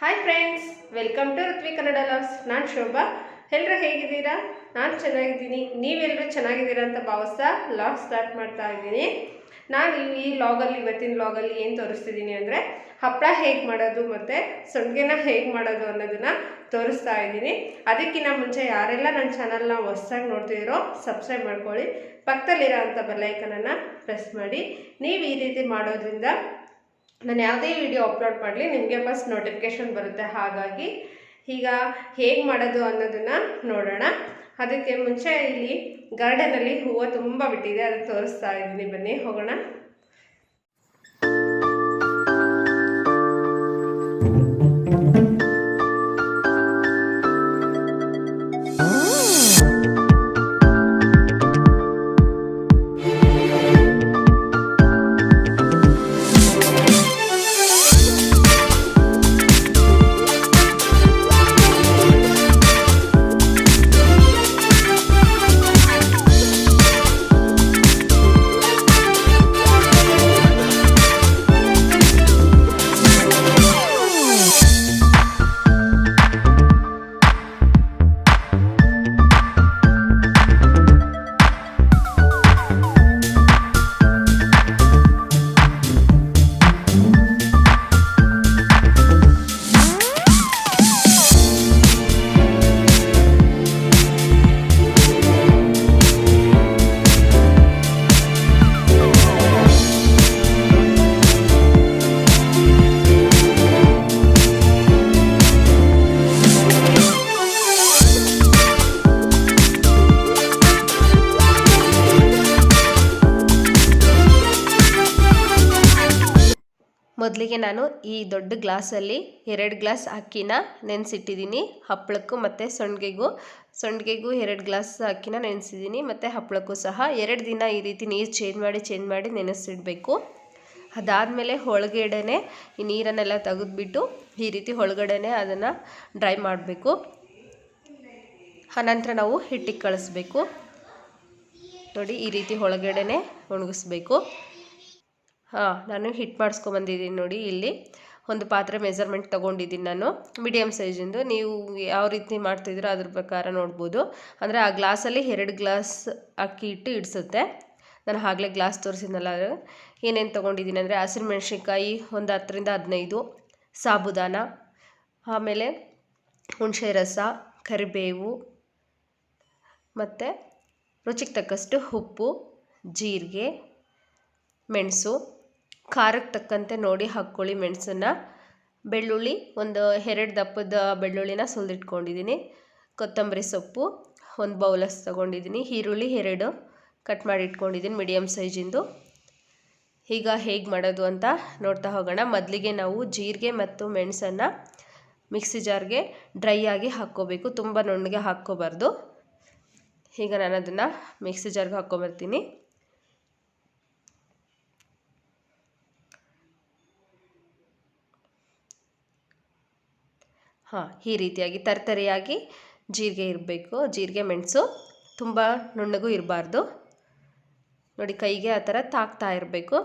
Hi friends welcome to Rithvi Kannada loss ನಾನು ಶೋಭಾ. ಎಲ್ಲರೂ ಹೇಗಿದ್ದೀರಾ? ನಾನು ಚೆನ್ನಾಗಿದ್ದೀನಿ. ನೀವೆಲ್ಲರೂ ಚೆನ್ನಾಗಿದ್ದೀರಾ ಅಂತ ಭಾವಿಸ್ತಾ ಲಾಗ್ ಸ್ಟಾರ್ಟ್ ಮಾಡ್ತಾ ಇದ್ದೀನಿ. ನಾನು ಈ- ಲಾಗಲ್ಲಿ ಇವತ್ತಿನ ಲಾಗಲ್ಲಿ ಏನು ತೋರಿಸ್ತಿದ್ದೀನಿ ಅಂದರೆ ಹಪ್ಪಳ ಹೇಗೆ ಮಾಡೋದು ಮತ್ತು ಸೊಂಡ್ಗೆನ ಹೇಗೆ ಮಾಡೋದು ಅನ್ನೋದನ್ನು ತೋರಿಸ್ತಾ ಇದ್ದೀನಿ. ಅದಕ್ಕಿಂತ ಮುಂಚೆ ಯಾರೆಲ್ಲ ನನ್ನ ಚಾನಲ್ನ ಹೊಸ್ದಾಗಿ ನೋಡ್ತಿದ್ದೀರೋ ಸಬ್ಸ್ಕ್ರೈಬ್ ಮಾಡ್ಕೊಳ್ಳಿ. ಪಕ್ಕದಲ್ಲಿರೋ ಅಂಥ ಬೆಲ್ಲೈಕನನ್ನು ಪ್ರೆಸ್ ಮಾಡಿ. ನೀವು ಈ ರೀತಿ ಮಾಡೋದ್ರಿಂದ ನಾನು ಯಾವುದೇ ವಿಡಿಯೋ ಅಪ್ಲೋಡ್ ಮಾಡಲಿ, ನಿಮಗೆ ಫಸ್ಟ್ ನೋಟಿಫಿಕೇಶನ್ ಬರುತ್ತೆ. ಹಾಗಾಗಿ ಈಗ ಹೇಗೆ ಮಾಡೋದು ಅನ್ನೋದನ್ನು ನೋಡೋಣ. ಅದಕ್ಕೆ ಮುಂಚೆ ಇಲ್ಲಿ ಗಾರ್ಡನಲ್ಲಿ ಹೂವು ತುಂಬ ಬಿಟ್ಟಿದೆ, ಅದನ್ನು ತೋರಿಸ್ತಾ ಇದ್ದೀನಿ. ಬನ್ನಿ, ಹೋಗೋಣ. ಮೊದಲಿಗೆ ನಾನು ಈ ದೊಡ್ಡ ಗ್ಲಾಸಲ್ಲಿ ಎರಡು ಗ್ಲಾಸ್ ಅಕ್ಕಿನ ನೆನೆಸಿಟ್ಟಿದ್ದೀನಿ. ಹಪ್ಪಳಕ್ಕೂ ಮತ್ತು ಸೊಂಡಿಗೆಗೂ ಸೊಂಡಿಗೆಗೂ ಎರಡು ಗ್ಲಾಸ್ ಅಕ್ಕಿನ ನೆನೆಸಿದ್ದೀನಿ ಮತ್ತು ಹಪ್ಪಳಕ್ಕೂ ಸಹ. ಎರಡು ದಿನ ಈ ರೀತಿ ನೀರು ಚೇಂಜ್ ಮಾಡಿ ಚೇಂಜ್ ಮಾಡಿ ನೆನೆಸಿಡಬೇಕು. ಅದಾದಮೇಲೆ ಒಳಗಡೆನೆ ಈ ನೀರನ್ನೆಲ್ಲ ತೆಗೆದುಬಿಟ್ಟು ಈ ರೀತಿ ಒಳಗಡೆನೆ ಅದನ್ನು ಡ್ರೈ ಮಾಡಬೇಕು. ಆನಂತರ ನಾವು ಹಿಟ್ಟಿಗೆ ಕಳಿಸ್ಬೇಕು. ನೋಡಿ ಈ ರೀತಿ ಒಳಗಡೆನೆ ಒಣಗಿಸ್ಬೇಕು. ಹಾಂ, ನಾನು ಹಿಟ್ ಮಾಡಿಸ್ಕೊಂಬಂದಿದ್ದೀನಿ ನೋಡಿ ಇಲ್ಲಿ. ಒಂದು ಪಾತ್ರೆ ಮೆಜರ್ಮೆಂಟ್ ತೊಗೊಂಡಿದ್ದೀನಿ ನಾನು. ಮೀಡಿಯಮ್ ಸೈಜಿಂದು ನೀವು ಯಾವ ರೀತಿ ಮಾಡ್ತಿದ್ದೀರೋ ಅದ್ರ ಪ್ರಕಾರ ನೋಡ್ಬೋದು. ಅಂದರೆ ಆ ಗ್ಲಾಸಲ್ಲಿ ಎರಡು ಗ್ಲಾಸ್ ಅಕ್ಕಿ ಇಟ್ಟು ಇಡಿಸುತ್ತೆ. ನಾನು ಆಗಲೇ ಗ್ಲಾಸ್ ತೋರಿಸಿದ್ನಲ್ಲ ಏನೇನು ತೊಗೊಂಡಿದ್ದೀನಿ ಅಂದರೆ ಹಸಿರು ಮೆಣಸಿನ್ಕಾಯಿ ಒಂದು ಹತ್ತರಿಂದ ಹದಿನೈದು. ಸಾಬುದಾನ. ಆಮೇಲೆ ಹುಣಸೆ ರಸ, ಕರಿಬೇವು. ಮತ್ತು ರುಚಿಗೆ ತಕ್ಕಷ್ಟು ಉಪ್ಪು, ಜೀರಿಗೆ, ಮೆಣಸು. ಖಾರಕ್ಕೆ ತಕ್ಕಂತೆ ನೋಡಿ ಹಾಕ್ಕೊಳ್ಳಿ ಮೆಣಸನ್ನು. ಬೆಳ್ಳುಳ್ಳಿ ಒಂದು ಎರಡು ದಪ್ಪದ ಬೆಳ್ಳುಳ್ಳಿನ ಸುಲಿದಿಟ್ಕೊಂಡಿದ್ದೀನಿ. ಕೊತ್ತಂಬರಿ ಸೊಪ್ಪು ಒಂದು ಬೌಲಸ್ ತೊಗೊಂಡಿದ್ದೀನಿ. ಈರುಳ್ಳಿ ಎರಡು ಕಟ್ ಮಾಡಿ ಇಟ್ಕೊಂಡಿದ್ದೀನಿ ಮೀಡಿಯಮ್ ಸೈಜಿಂದು ಈಗ ಹೇಗೆ ಮಾಡೋದು ಅಂತ ನೋಡ್ತಾ ಹೋಗೋಣ. ಮೊದಲಿಗೆ ನಾವು ಜೀರಿಗೆ ಮತ್ತು ಮೆಣಸನ್ನು ಮಿಕ್ಸಿ ಜಾರ್ಗೆ ಡ್ರೈ ಆಗಿ ಹಾಕ್ಕೋಬೇಕು. ತುಂಬ ನುಣ್ಣಗೆ ಹಾಕ್ಕೋಬಾರ್ದು. ಈಗ ನಾನು ಅದನ್ನು ಮಿಕ್ಸಿ ಜಾರ್ಗೆ ಹಾಕ್ಕೊಂಬರ್ತೀನಿ. ಹಾಂ, ಈ ರೀತಿಯಾಗಿ ತರ್ತರಿಯಾಗಿ ಜೀರಿಗೆ ಇರಬೇಕು. ಜೀರಿಗೆ ಮೆಣಸು ತುಂಬ ನುಣ್ಣಗೂ ಇರಬಾರ್ದು. ನೋಡಿ, ಕೈಗೆ ಆ ಥರ ತಾಕ್ತಾ ಇರಬೇಕು.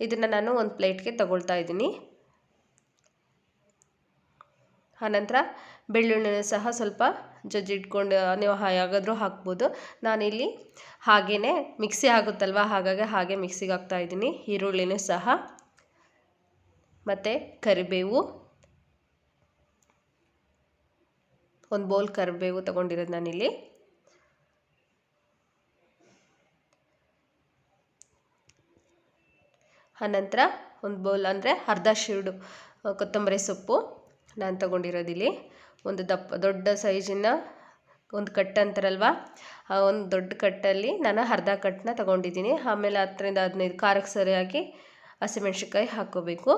ಇದನ್ನು ನಾನು ಒಂದು ಪ್ಲೇಟ್ಗೆ ತಗೊಳ್ತಾ ಇದ್ದೀನಿ. ಆನಂತರ ಬೆಳ್ಳುಳ್ಳಿನ ಸಹ ಸ್ವಲ್ಪ ಜಜ್ಜಿಟ್ಕೊಂಡು, ನೀವು ಯಾವಾಗಾದರೂ ಹಾಕ್ಬೋದು. ನಾನಿಲ್ಲಿ ಹಾಗೇ ಮಿಕ್ಸಿ ಆಗುತ್ತಲ್ವ? ಹಾಗಾಗಿ ಹಾಗೆ ಮಿಕ್ಸಿಗೆ ಹಾಕ್ತಾ ಇದ್ದೀನಿ. ಈರುಳ್ಳಿನೂ ಸಹ. ಮತ್ತು ಕರಿಬೇವು. ಒಂದು ಬೌಲ್ ಕರಿಬೇವು ತೊಗೊಂಡಿರೋದು ನಾನಿಲ್ಲಿ. ಆನಂತರ ಒಂದು ಬೌಲ್ ಅಂದರೆ ಅರ್ಧ ಶೀಡು ಕೊತ್ತಂಬರಿ ಸೊಪ್ಪು ನಾನು ತೊಗೊಂಡಿರೋದಿಲ್ಲಿ. ಒಂದು ದಪ್ಪ, ದೊಡ್ಡ ಸೈಜಿನ ಒಂದು ಕಟ್ ಅಂತಾರಲ್ವ? ಆ, ಒಂದು ದೊಡ್ಡ ಕಟ್ಟಲ್ಲಿ ನಾನು ಅರ್ಧ ಕಟ್ಟನ್ನ ತೊಗೊಂಡಿದ್ದೀನಿ. ಆಮೇಲೆ ಹತ್ತರಿಂದ ಹದಿನೈದು ಖಾರಕ್ಕೆ ಸರಿಯಾಗಿ ಹಸಿಮೆಣ್ಸಿನ್ಕಾಯಿ ಹಾಕ್ಕೋಬೇಕು.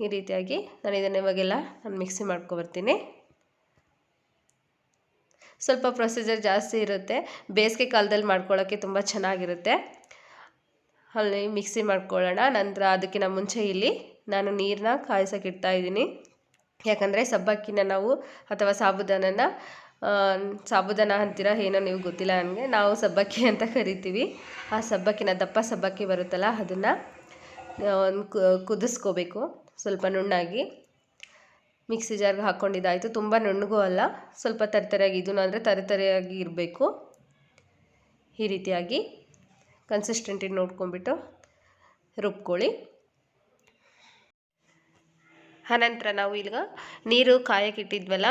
ಈ ರೀತಿಯಾಗಿ ನಾನು ಇದನ್ನು ಇವಾಗೆಲ್ಲ ನಾನು ಮಿಕ್ಸಿ ಮಾಡ್ಕೊಬರ್ತೀನಿ ಸ್ವಲ್ಪ ಪ್ರೊಸೀಜರ್ ಜಾಸ್ತಿ ಇರುತ್ತೆ. ಬೇಸಿಗೆ ಕಾಲದಲ್ಲಿ ಮಾಡ್ಕೊಳ್ಳೋಕ್ಕೆ ತುಂಬ ಚೆನ್ನಾಗಿರುತ್ತೆ. ಅಲ್ಲಿ ಮಿಕ್ಸಿ ಮಾಡ್ಕೊಳ್ಳೋಣ. ನಂತರ ಅದಕ್ಕಿಂತ ಮುಂಚೆ ಇಲ್ಲಿ ನಾನು ನೀರನ್ನ ಕಾಯಿಸೋಕೆ ಇಡ್ತಾ ಇದ್ದೀನಿ. ಯಾಕಂದರೆ ಸಬ್ಬಕ್ಕಿನ ನಾವು ಅಥವಾ ಸಾಬುದಾನನ ಸಾಬುದಾನ ಅಂತೀರ ಏನೋ ನೀವು ಗೊತ್ತಿಲ್ಲ ನನಗೆ. ನಾವು ಸಬ್ಬಕ್ಕಿ ಅಂತ ಕರಿತೀವಿ. ಆ ಸಬ್ಬಕ್ಕಿನ ದಪ್ಪ ಸಬ್ಬಕ್ಕಿ ಬರುತ್ತಲ್ಲ, ಅದನ್ನು ಕುದಿಸ್ಕೋಬೇಕು. ಸ್ವಲ್ಪ ನುಣ್ಣಾಗಿ ಮಿಕ್ಸಿ ಜಾರ್ಗೆ ಹಾಕ್ಕೊಂಡಿದ್ದಾಯಿತು. ತುಂಬ ನುಣ್ಣಗೂ ಅಲ್ಲ, ಸ್ವಲ್ಪ ತರತರಿಯಾಗಿ ಇದನ್ನು ಅಂದರೆ ತರತರಿಯಾಗಿ ಇರಬೇಕು. ಈ ರೀತಿಯಾಗಿ ಕನ್ಸಿಸ್ಟೆಂಟಿಗೆ ನೋಡ್ಕೊಂಬಿಟ್ಟು ರುಬ್ಕೊಳ್ಳಿ. ಆನಂತರ ನಾವು ಈಗ ನೀರು ಕಾಯಕ್ಕಿಟ್ಟಿದ್ವಲ್ಲ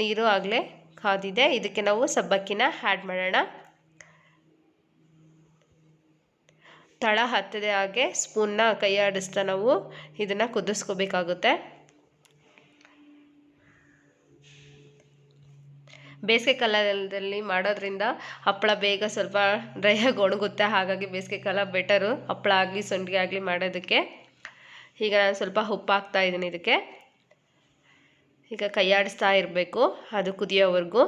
ನೀರು ಆಗಲೇ ಕಾದಿದೆ. ಇದಕ್ಕೆ ನಾವು ಸಬ್ಬಕ್ಕಿನ ಆ್ಯಡ್ ಮಾಡೋಣ. ತಳ ಹತ್ತದೇ ಹಾಗೆ ಸ್ಪೂನ್ನ ಕೈ ಆಡಿಸ್ತಾ ನಾವು ಇದನ್ನು ಕುದಿಸ್ಕೋಬೇಕಾಗುತ್ತೆ. ಬೇಸಿಗೆ ಕಾಲದಲ್ಲಿ ಮಾಡೋದ್ರಿಂದ ಹಪ್ಪಳ ಬೇಗ ಸ್ವಲ್ಪ ಡ್ರೈಯಾಗಿ ಒಣಗುತ್ತೆ, ಹಾಗಾಗಿ ಬೇಸಿಗೆ ಕಾಲ ಬೆಟರು ಹಪ್ಪಳ ಆಗಲಿ ಸಂಡಿಗೆ ಆಗಲಿ ಮಾಡೋದಕ್ಕೆ. ಈಗ ನಾನು ಸ್ವಲ್ಪ ಉಪ್ಪು ಹಾಕ್ತಾ ಇದ್ದೀನಿ ಇದಕ್ಕೆ. ಈಗ ಕೈಯಾಡಿಸ್ತಾ ಇರಬೇಕು, ಅದು ಕುದಿಯೋವರೆಗೂ.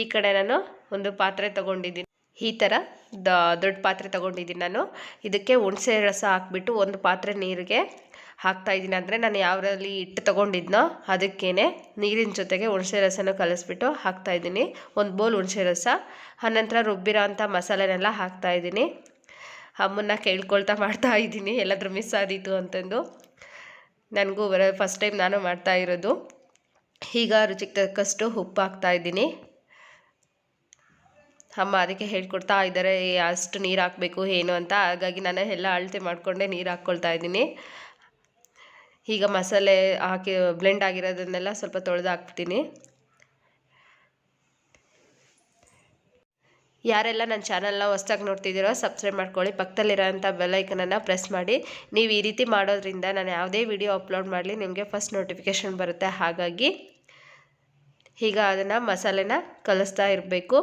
ಈ ಕಡೆ ನಾನು ಒಂದು ಪಾತ್ರೆ ತೊಗೊಂಡಿದ್ದೀನಿ. ಈ ಥರ ದ ದೊಡ್ಡ ಪಾತ್ರೆ ತೊಗೊಂಡಿದ್ದೀನಿ ನಾನು. ಇದಕ್ಕೆ ಹುಣಸೆ ರಸ ಹಾಕ್ಬಿಟ್ಟು ಒಂದು ಪಾತ್ರೆ ನೀರಿಗೆ ಹಾಕ್ತಾ ಇದ್ದೀನಿ. ಅಂದರೆ ನಾನು ಯಾವ್ದ್ರಲ್ಲಿ ಹಿಟ್ಟು ತೊಗೊಂಡಿದ್ನೋ ಅದಕ್ಕೇ ನೀರಿನ ಜೊತೆಗೆ ಹುಣಸೆ ರಸನ ಕಲಿಸ್ಬಿಟ್ಟು ಹಾಕ್ತಾ ಇದ್ದೀನಿ. ಒಂದು ಬೌಲ್ ಹುಣಸೆ ರಸ. ಆನಂತರ ರುಬ್ಬಿರೋ ಅಂಥ ಮಸಾಲೆನೆಲ್ಲ ಹಾಕ್ತಾ ಇದ್ದೀನಿ. ಅಮ್ಮನ್ನ ಕೇಳ್ಕೊಳ್ತಾ ಮಾಡ್ತಾ ಇದ್ದೀನಿ. ಎಲ್ಲಾದರೂ ಮಿಸ್ ಆದೀತು ಅಂತಂದು. ನನಗೂ ಫಸ್ಟ್ ಟೈಮ್ ನಾನು ಮಾಡ್ತಾ ಇರೋದು. ಈಗ ರುಚಿಗೆ ತಕ್ಕಷ್ಟು ಉಪ್ಪು ಹಾಕ್ತಾ ಇದ್ದೀನಿ. ಅಮ್ಮ ಅದಕ್ಕೆ ಹೇಳ್ಕೊಡ್ತಾ ಇದ್ದಾರೆ ಅಷ್ಟು ನೀರು ಹಾಕಬೇಕು, ಏನು ಅಂತ. ಹಾಗಾಗಿ ನಾನು ಎಲ್ಲ ಅಳತೆ ಮಾಡಿಕೊಂಡೆ ನೀರು ಹಾಕ್ಕೊಳ್ತಾ ಇದ್ದೀನಿ. ಈಗ ಮಸಾಲೆ ಹಾಕಿ ಬ್ಲೆಂಡ್ ಆಗಿರೋದನ್ನೆಲ್ಲ ಸ್ವಲ್ಪ ತೊಳೆದು ಹಾಕ್ತೀನಿ ಯಾರೆಲ್ಲ ನನ್ನ ಚಾನಲ್ನ ಹೊಸ್ದಾಗಿ ನೋಡ್ತಿದ್ದೀರೋ ಸಬ್ಸ್ಕ್ರೈಬ್ ಮಾಡ್ಕೊಳ್ಳಿ. ಪಕ್ಕದಲ್ಲಿರೋಂಥ ಬೆಲ್ಲೈಕನನ್ನು ಪ್ರೆಸ್ ಮಾಡಿ. ನೀವು ಈ ರೀತಿ ಮಾಡೋದ್ರಿಂದ ನಾನು ಯಾವುದೇ ವಿಡಿಯೋ ಅಪ್ಲೋಡ್ ಮಾಡಲಿ, ನಿಮಗೆ ಫಸ್ಟ್ ನೋಟಿಫಿಕೇಷನ್ ಬರುತ್ತೆ. ಹಾಗಾಗಿ, ಈಗ ಅದನ್ನು ಮಸಾಲೆನ ಕಲಿಸ್ತಾ ಇರಬೇಕು.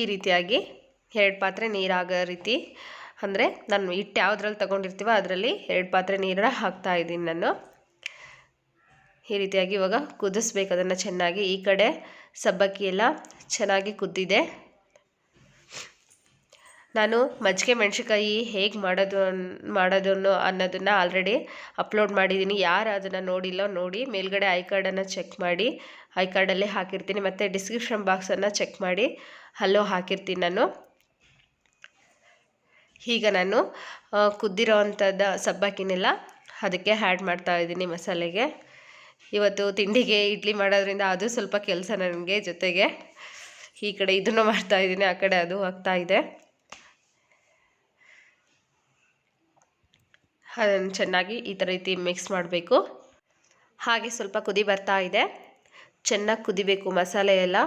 ಈ ರೀತಿಯಾಗಿ ಎರಡು ಪಾತ್ರೆ ನೀರಾಗೋ ರೀತಿ, ಅಂದರೆ ನಾನು ಹಿಟ್ಟು ಯಾವುದ್ರಲ್ಲಿ ತೊಗೊಂಡಿರ್ತೀವೋ ಅದರಲ್ಲಿ ಎರಡು ಪಾತ್ರೆ ನೀರನ್ನ ಹಾಕ್ತಾ ಇದ್ದೀನಿ ನಾನು. ಈ ರೀತಿಯಾಗಿ ಇವಾಗ ಕುದಿಸ್ಬೇಕು, ಅದನ್ನು ಚೆನ್ನಾಗಿ. ಈ ಕಡೆ ಸಬ್ಬಕ್ಕಿ ಎಲ್ಲ ಚೆನ್ನಾಗಿ ಕುದ್ದಿದೆ. ನಾನು ಮಜ್ಜಿಗೆ ಮೆಣಸಿನ್ಕಾಯಿ ಹೇಗೆ ಮಾಡೋದು ಮಾಡೋದು ಅನ್ನೋದನ್ನು ಆಲ್ರೆಡಿ ಅಪ್ಲೋಡ್ ಮಾಡಿದ್ದೀನಿ. ಯಾರು ಅದನ್ನು ನೋಡಿಲ್ಲ ನೋಡಿ ಮೇಲ್ಗಡೆ ಐ ಕಾರ್ಡನ್ನು ಚೆಕ್ ಮಾಡಿ. ಐ ಕಾರ್ಡಲ್ಲೇ ಹಾಕಿರ್ತೀನಿ. ಮತ್ತು ಡಿಸ್ಕ್ರಿಪ್ಷನ್ ಬಾಕ್ಸನ್ನು ಚೆಕ್ ಮಾಡಿ. ಅಲ್ಲೋ ಹಾಕಿರ್ತೀನಿ ನಾನು. ಈಗ ನಾನು ಕುದ್ದಿರೋ ಅಂಥದ್ದು ಸಬ್ಬಕ್ಕಿನೆಲ್ಲ ಅದಕ್ಕೆ ಆ್ಯಡ್ ಮಾಡ್ತಾ ಇದ್ದೀನಿ ಮಸಾಲೆಗೆ. ಇವತ್ತು ತಿಂಡಿಗೆ ಇಡ್ಲಿ ಮಾಡೋದ್ರಿಂದ ಅದು ಸ್ವಲ್ಪ ಕೆಲಸ ನನಗೆ ಜೊತೆಗೆ. ಈ ಕಡೆ ಇದನ್ನು ಮಾಡ್ತಾಯಿದ್ದೀನಿ ಆ ಕಡೆ ಅದು ಆಗ್ತಾ ಅದನ್ನು ಚೆನ್ನಾಗಿ ಈ ಥರ ರೀತಿ ಮಿಕ್ಸ್ ಮಾಡಬೇಕು. ಹಾಗೆ ಸ್ವಲ್ಪ ಕುದಿ ಬರ್ತಾ ಇದೆ. ಚೆನ್ನಾಗಿ ಕುದಿಬೇಕು ಮಸಾಲೆ ಎಲ್ಲ.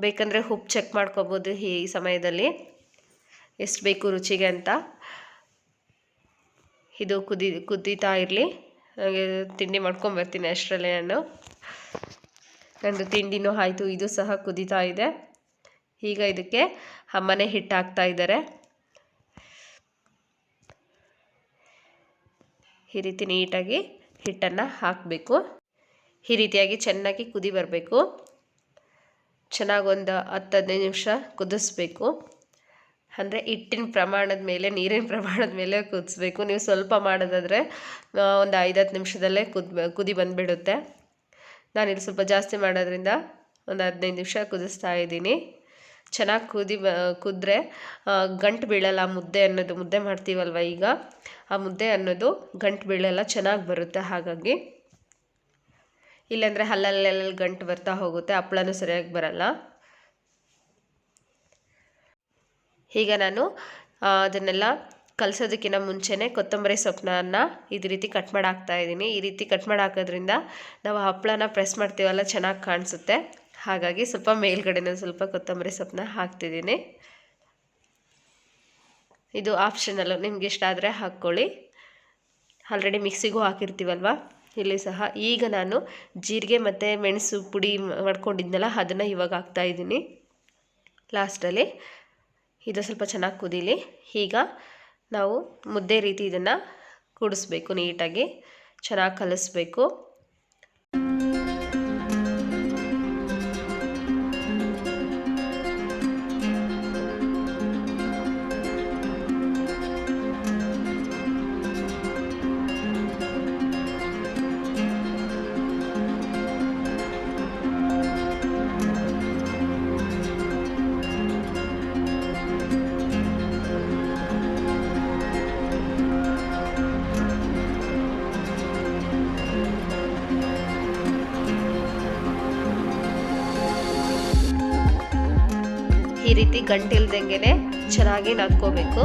ಬೇಕಂದರೆ ಉಪ್ಪು ಚೆಕ್ ಮಾಡ್ಕೋಬೋದು ಈ ಸಮಯದಲ್ಲಿ. ಎಷ್ಟು ಬೇಕು ರುಚಿಗೆ ಅಂತ. ಇದು ಕುದಿ ಕುದೀತಾ ಇರಲಿ. ನನಗೆ ತಿಂಡಿ ಮಾಡ್ಕೊಂಬರ್ತೀನಿ ಅಷ್ಟರಲ್ಲೇ ನಾನು. ನಂದು ತಿಂಡಿನೂ ಆಯಿತು. ಇದು ಸಹ ಕುದೀತಾ ಇದೆ. ಈಗ ಇದಕ್ಕೆ ಅಮ್ಮನೇ ಹಿಟ್ಟು ಹಾಕ್ತಾ ಇದ್ದಾರೆ. ಈ ರೀತಿ ನೀಟಾಗಿ ಹಿಟ್ಟನ್ನು ಹಾಕಬೇಕು. ಈ ರೀತಿಯಾಗಿ ಚೆನ್ನಾಗಿ ಕುದಿ ಬರಬೇಕು. ಚೆನ್ನಾಗಿ ಒಂದು ಹತ್ತು ಹದಿನೈದು ನಿಮಿಷ ಕುದಿಸ್ಬೇಕು. ಅಂದರೆ ಹಿಟ್ಟಿನ ಪ್ರಮಾಣದ ಮೇಲೆ, ನೀರಿನ ಪ್ರಮಾಣದ ಮೇಲೆ ಕುದಿಸ್ಬೇಕು. ನೀವು ಸ್ವಲ್ಪ ಮಾಡೋದಾದರೆ ಒಂದು ಐದು ಹತ್ತು ನಿಮಿಷದಲ್ಲೇ ಕುದ್, ಕುದಿ ಬಂದುಬಿಡುತ್ತೆ. ಇಲ್ಲಿ ಸ್ವಲ್ಪ ಜಾಸ್ತಿ ಮಾಡೋದ್ರಿಂದ ಒಂದು ಹದಿನೈದು ನಿಮಿಷ ಕುದಿಸ್ತಾ ಇದ್ದೀನಿ. ಚೆನ್ನಾಗಿ ಕುದಿ ಕುದ್ರೆ ಗಂಟು ಬೀಳಲ್ಲ, ಮುದ್ದೆ ಅನ್ನೋದು, ಮುದ್ದೆ ಮಾಡ್ತೀವಲ್ವ ಈಗ. ಆ ಮುದ್ದೆ ಅನ್ನೋದು ಗಂಟು ಬೀಳೆಲ್ಲ ಚೆನ್ನಾಗಿ ಬರುತ್ತೆ ಹಾಗಾಗಿ. ಇಲ್ಲಾಂದರೆ ಹಲ್ಲಲ್ಲೆಲ್ಲ ಗಂಟು ಬರ್ತಾ ಹೋಗುತ್ತೆ, ಹಪ್ಪಳನೂ ಸರಿಯಾಗಿ ಬರಲ್ಲ. ಈಗ ನಾನು ಅದನ್ನೆಲ್ಲ ಕಲಸೋದಕ್ಕಿಂತ ಮುಂಚೆನೇ ಕೊತ್ತಂಬರಿ ಸೊಪ್ಪನ್ನ ಇದು ರೀತಿ ಕಟ್ ಮಾಡಿ ಹಾಕ್ತಾ ಇದ್ದೀನಿ. ಈ ರೀತಿ ಕಟ್ ಮಾಡಿ ಹಾಕೋದ್ರಿಂದ ನಾವು ಹಪ್ಪಳನ ಪ್ರೆಸ್ ಮಾಡ್ತೀವಲ್ಲ, ಚೆನ್ನಾಗಿ ಕಾಣಿಸುತ್ತೆ. ಹಾಗಾಗಿ ಸ್ವಲ್ಪ ಮೇಲ್ಗಡೆನೂ ಸ್ವಲ್ಪ ಕೊತ್ತಂಬರಿ ಸೊಪ್ಪನ್ನ ಹಾಕ್ತಿದ್ದೀನಿ. ಇದು ಆಪ್ಷನಲ್ಲು ನಿಮ್ಗೆ ಇಷ್ಟ ಆದರೆ ಹಾಕ್ಕೊಳ್ಳಿ. ಆಲ್ರೆಡಿ ಮಿಕ್ಸಿಗೂ ಹಾಕಿರ್ತೀವಲ್ವ? ಇಲ್ಲಿ ಸಹ ಈಗ ನಾನು ಜೀರಿಗೆ ಮತ್ತು ಮೆಣಸು ಪುಡಿ ಮಾಡ್ಕೊಂಡಿದ್ನಲ್ಲ, ಅದನ್ನು ಇವಾಗ ಹಾಕ್ತಾಯಿದ್ದೀನಿ ಲಾಸ್ಟಲ್ಲಿ ಇದು ಸ್ವಲ್ಪ ಚೆನ್ನಾಗಿ ಕುದೀಲಿ. ಈಗ ನಾವು ಮುದ್ದೆ ರೀತಿ ಇದನ್ನು ಕೂಡಿಸ್ಬೇಕು ನೀಟಾಗಿ. ಚೆನ್ನಾಗಿ ಕಲಿಸ್ಬೇಕು. ರೀತಿ ಗಂಟಿಲ್ದಂಗೆ ಚೆನ್ನಾಗಿ ನಾದ್ಕೋಬೇಕು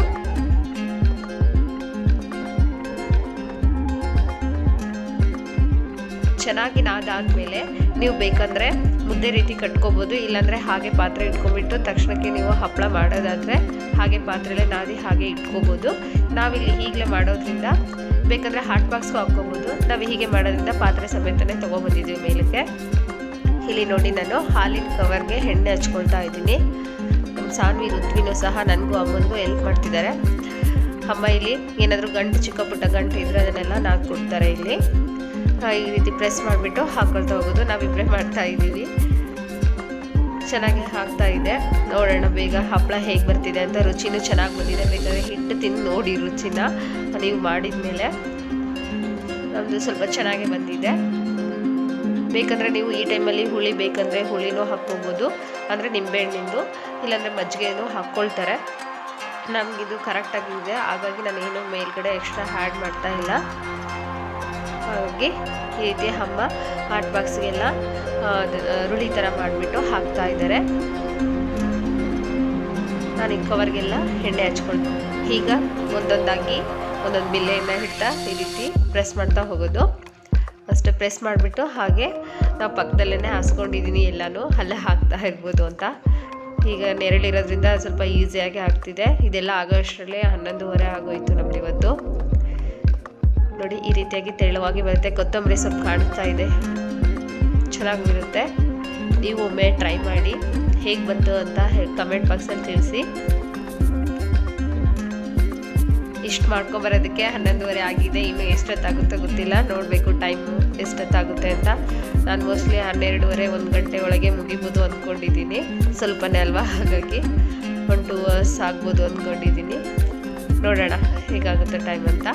ಚೆನ್ನಾಗಿ ನಾದಾದ್ಮೇಲೆ ನೀವು ಬೇಕಂದ್ರೆ ಮುದ್ದೆ ರೀತಿ ಕಟ್ಕೋಬೋದು, ಇಲ್ಲಾಂದರೆ ಹಾಗೆ ಪಾತ್ರೆ ಇಟ್ಕೊಂಡ್ಬಿಟ್ಟು ತಕ್ಷಣಕ್ಕೆ ನೀವು ಹಪ್ಪಳ ಮಾಡೋದಾದರೆ ಹಾಗೆ ಪಾತ್ರೆಲೇ ನಾದಿ ಹಾಗೆ ಇಟ್ಕೋಬೋದು. ನಾವಿಲ್ಲಿ ಈಗಲೇ ಮಾಡೋದ್ರಿಂದ ಬೇಕಂದರೆ ಹಾಟ್ ಬಾಕ್ಸ್ಗೂ ಹಾಕ್ಕೋಬೋದು. ನಾವು ಹೀಗೆ ಮಾಡೋದ್ರಿಂದ ಪಾತ್ರೆ ಸಮೇತನೇ ತೊಗೊಬಂದಿದ್ದೀವಿ ಮೇಲಕ್ಕೆ. ಇಲ್ಲಿ ನೋಡಿ ನಾನು ಹಾಲಿನ ಕವರ್ಗೆ ಎಣ್ಣೆ ಹಚ್ಕೊಳ್ತಾ ಇದ್ದೀನಿ. ಸಾನ್ವಿ ಋತ್ವಿನೂ ಸಹ ನನಗೂ ಅಮ್ಮನಿಗೂ ಹೆಲ್ಪ್ ಮಾಡ್ತಿದ್ದಾರೆ. ಅಮ್ಮ ಇಲ್ಲಿ ಏನಾದರೂ ಗಂಟು, ಚಿಕ್ಕ ಪುಟ್ಟ ಗಂಟು ಇದ್ರೆ ಅದನ್ನೆಲ್ಲ ನಾಲ್ಕು ಕೊಡ್ತಾರೆ ಇಲ್ಲಿ. ಈ ರೀತಿ ಪ್ರೆಸ್ ಮಾಡಿಬಿಟ್ಟು ಹಾಕೊಳ್ತಾ ಹೋಗೋದು. ನಾವಿಬ್ಬರೇ ಮಾಡ್ತಾ ಇದ್ದೀವಿ. ಚೆನ್ನಾಗಿ ಹಾಕ್ತಾ ಇದೆ. ನೋಡೋಣ ಬೇಗ ಹಪ್ಪಳ ಹೇಗೆ ಬರ್ತಿದೆ ಅಂತ. ರುಚಿನೂ ಚೆನ್ನಾಗಿ ಬಂದಿದೆ. ಬೇಕಾದ್ರೆ ಹಿಟ್ಟು ತಿಂದು ನೋಡಿ ರುಚಿನ. ನೀವು ಮಾಡಿದ ಮೇಲೆ ನಮ್ಮದು ಸ್ವಲ್ಪ ಚೆನ್ನಾಗಿ ಬಂದಿದೆ. ಬೇಕಂದರೆ ನೀವು ಈ ಟೈಮಲ್ಲಿ ಹುಳಿ ಬೇಕಂದರೆ ಹುಳಿನೂ ಹಾಕ್ಕೋಬೋದು. ಅಂದರೆ ನಿಂಬೆಹಣ್ಣಿಂದು, ಇಲ್ಲಾಂದರೆ ಮಜ್ಜಿಗೆನೂ ಹಾಕ್ಕೊಳ್ತಾರೆ. ನಮಗಿದು ಕರೆಕ್ಟಾಗಿದೆ ಹಾಗಾಗಿ ನಾನು ಏನು ಮೇಲ್ಗಡೆ ಎಕ್ಸ್ಟ್ರಾ ಆ್ಯಡ್ ಮಾಡ್ತಾ ಇಲ್ಲ. ಹಾಗಾಗಿ ಈ ರೀತಿ ಹಬ್ಬ ಹಾಟ್ ಬಾಕ್ಸ್ಗೆಲ್ಲ ರುಳಿ ಥರ ಮಾಡಿಬಿಟ್ಟು ಹಾಕ್ತಾ ಇದ್ದಾರೆ. ನಾನು ಈ ಕವರ್ಗೆಲ್ಲ ಎಣ್ಣೆ ಹಚ್ಕೊಂಡು ಈಗ ಒಂದೊಂದಾಗಿ, ಒಂದೊಂದು ಬಿಲ್ಲೆಯನ್ನು ಹಿಡ್ತಾ ಈ ರೀತಿ ಪ್ರೆಸ್ ಮಾಡ್ತಾ ಹೋಗೋದು. ಪ್ರೆಸ್ ಮಾಡಿಬಿಟ್ಟು ಹಾಗೆ ನಾವು ಪಕ್ಕದಲ್ಲೇ ಹಾಸ್ಕೊಂಡಿದ್ದೀನಿ ಎಲ್ಲನೂ, ಅಲ್ಲೇ ಹಾಕ್ತಾ ಇರ್ಬೋದು ಅಂತ. ಈಗ ನೆರಳಿರೋದ್ರಿಂದ ಸ್ವಲ್ಪ ಈಸಿಯಾಗಿ ಆಗ್ತಿದೆ. ಇದೆಲ್ಲ ಆಗೋ ಅಷ್ಟರಲ್ಲೇ ಹನ್ನೊಂದುವರೆ ಆಗೋಯ್ತು ನಮ್ದು ಇವತ್ತು. ನೋಡಿ, ಈ ರೀತಿಯಾಗಿ ತೆಳುವಾಗಿ ಬರುತ್ತೆ. ಕೊತ್ತಂಬರಿ ಸೊಪ್ಪು ಕಾಣಿಸ್ತಾ ಇದೆ. ಚೆನ್ನಾಗಿರುತ್ತೆ. ನೀವು ಒಮ್ಮೆ ಟ್ರೈ ಮಾಡಿ ಹೇಗೆ ಬಂತು ಅಂತ ಕಮೆಂಟ್ ಬಾಕ್ಸಲ್ಲಿ ತಿಳಿಸಿ. ಇಷ್ಟು ಮಾಡ್ಕೊಬರೋದಕ್ಕೆ ಹನ್ನೊಂದುವರೆ ಆಗಿದೆ. ಇನ್ನು ಎಷ್ಟೊತ್ತಾಗುತ್ತೋ ಗೊತ್ತಿಲ್ಲ. ನೋಡಬೇಕು ಟೈಮ್ ಎಷ್ಟೊತ್ತಾಗುತ್ತೆ ಅಂತ. ನಾನು ಮೋಸ್ಟ್ಲಿ ಹನ್ನೆರಡುವರೆ, ಒಂದು ಗಂಟೆ ಒಳಗೆ ಮುಗಿಬೋದು ಅಂದ್ಕೊಂಡಿದ್ದೀನಿ ಸ್ವಲ್ಪನೇ ಅಲ್ವಾ? ಹಾಗಾಗಿ ಒನ್ ಟೂ ಅವರ್ಸ್ ಆಗ್ಬೋದು ಅಂದ್ಕೊಂಡಿದ್ದೀನಿ ನೋಡೋಣ, ಹೇಗಾಗುತ್ತೆ ಟೈಮ್ ಅಂತ.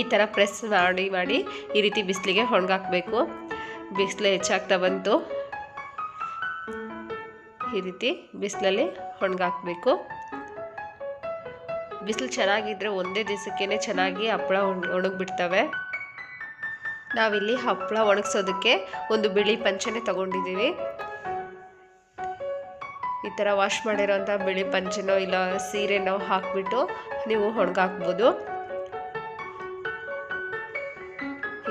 ಈ ಥರ ಪ್ರೆಸ್ ಮಾಡಿ ಮಾಡಿ ಈ ರೀತಿ ಬಿಸಿಲಿಗೆ ಒಣಗಾಕಬೇಕು. ಬಿಸಿಲು ಹೆಚ್ಚಾಗ್ತಾ ಬಂತು. ಈ ರೀತಿ ಬಿಸಿಲಲ್ಲಿ ಒಣಗಾಕಬೇಕು. ಬಿಸಿಲು ಚೆನ್ನಾಗಿದ್ದರೆ ಒಂದೇ ದಿವಸಕ್ಕೇ ಚೆನ್ನಾಗಿ ಹಪ್ಪಳ ಒಣಗಿಬಿಡ್ತವೆ. ನಾವಿಲ್ಲಿ ಹಪ್ಪಳ ಒಣಗಿಸೋದಕ್ಕೆ ಒಂದು ಬಿಳಿ ಪಂಚನೆ ತಗೊಂಡಿದ್ದೀವಿ. ಈ ಥರ ವಾಶ್ ಮಾಡಿರೋಂಥ ಬಿಳಿ ಪಂಚನೋ ಇಲ್ಲ ಸೀರೆನೋ ಹಾಕಿಬಿಟ್ಟು ನೀವು ಒಣಗಾಕ್ಬೋದು.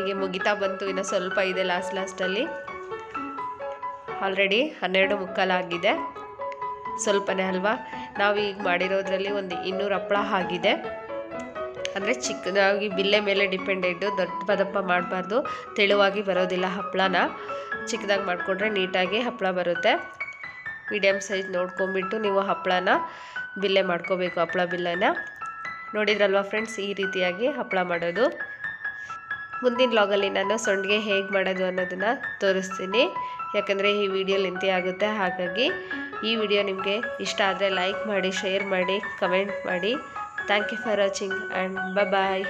ಹೀಗೆ ಮುಗಿತಾ ಬಂತು ಇನ್ನು ಸ್ವಲ್ಪ ಇದೆ ಲಾಸ್ಟ್ ಲಾಸ್ಟಲ್ಲಿ ಆಲ್ರೆಡಿ ಹನ್ನೆರಡು ಮುಕ್ಕಾಲಾಗಿದೆ ಸ್ವಲ್ಪನೇ ಅಲ್ವಾ? ನಾವು ಈಗ ಮಾಡಿರೋದ್ರಲ್ಲಿ ಒಂದು ಇನ್ನೂರು ಹಪ್ಪಳ ಆಗಿದೆ. ಅಂದರೆ ಚಿಕ್ಕದಾಗಿ ಬಿಲ್ಲೆ ಮೇಲೆ ಡಿಪೆಂಡೆಂಟು ದೊಡ್ಡ ಪದಪ್ಪ ಮಾಡಬಾರ್ದು, ತೆಳುವಾಗಿ ಬರೋದಿಲ್ಲ ಹಪ್ಪಳನ. ಚಿಕ್ಕದಾಗಿ ಮಾಡಿಕೊಂಡ್ರೆ ನೀಟಾಗಿ ಹಪ್ಪಳ ಬರುತ್ತೆ. ಮೀಡಿಯಮ್ ಸೈಜ್ ನೋಡ್ಕೊಂಬಿಟ್ಟು ನೀವು ಹಪ್ಪಳನ ಬಿಲ್ಲೆ ಮಾಡ್ಕೋಬೇಕು, ಹಪ್ಪಳ ಬಿಲ್ಲೆನ. ನೋಡಿದ್ರಲ್ವ ಫ್ರೆಂಡ್ಸ್ ಈ ರೀತಿಯಾಗಿ ಹಪ್ಪಳ ಮಾಡೋದು. ಮುಂದಿನ ಲಾಗಲ್ಲಿ ನಾನು ಸೊಂಡಿಗೆ ಹೇಗೆ ಮಾಡೋದು ಅನ್ನೋದನ್ನು ತೋರಿಸ್ತೀನಿ. ಯಾಕಂದರೆ ಈ ವಿಡಿಯೋ ಲೆಂತಿ ಆಗುತ್ತೆ, ಹಾಗಾಗಿ ಈ ವಿಡಿಯೋ ನಿಮಗೆ ಇಷ್ಟ ಆದರೆ ಲೈಕ್ ಮಾಡಿ ಶೇರ್ ಮಾಡಿ ಕಮೆಂಟ್ ಮಾಡಿ. Thank you for watching and bye